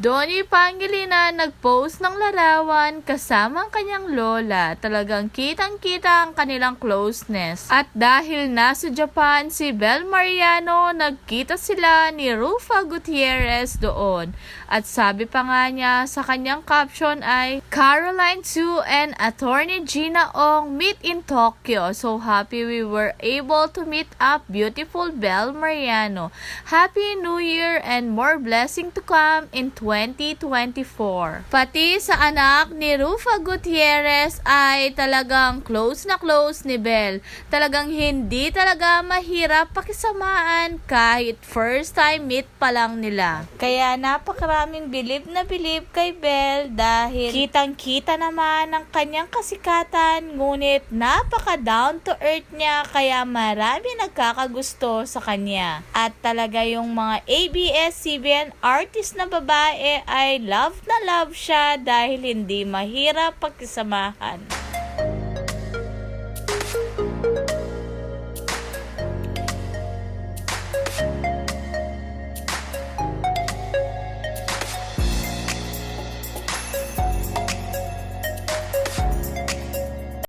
Donnie Pangilinan nag-post ng larawan kasama ang kanyang lola. Talagang kitang-kita ang kanilang closeness. At dahil nasa Japan si Bel Mariano, nagkita sila ni Rufa Gutierrez doon. At sabi pa nga niya sa kanyang caption ay Caroline Su and Attorney Gina Ong meet in Tokyo. So happy we were able to meet up beautiful Bel Mariano. Happy New Year and more blessing to come in 2024. Pati sa anak ni Rufa Gutierrez ay talagang close na close ni Bel. Talagang hindi talaga mahirap pakisamaan kahit first time meet pa lang nila. Kaya napakaraming bilib na bilib kay Bel dahil kitang-kita naman ang kanyang kasikatan ngunit napaka down to earth niya kaya marami nagkakagusto sa kanya. At talaga yung mga ABS-CBN artist na babae ay love na love siya dahil hindi mahirap pagkisamahan.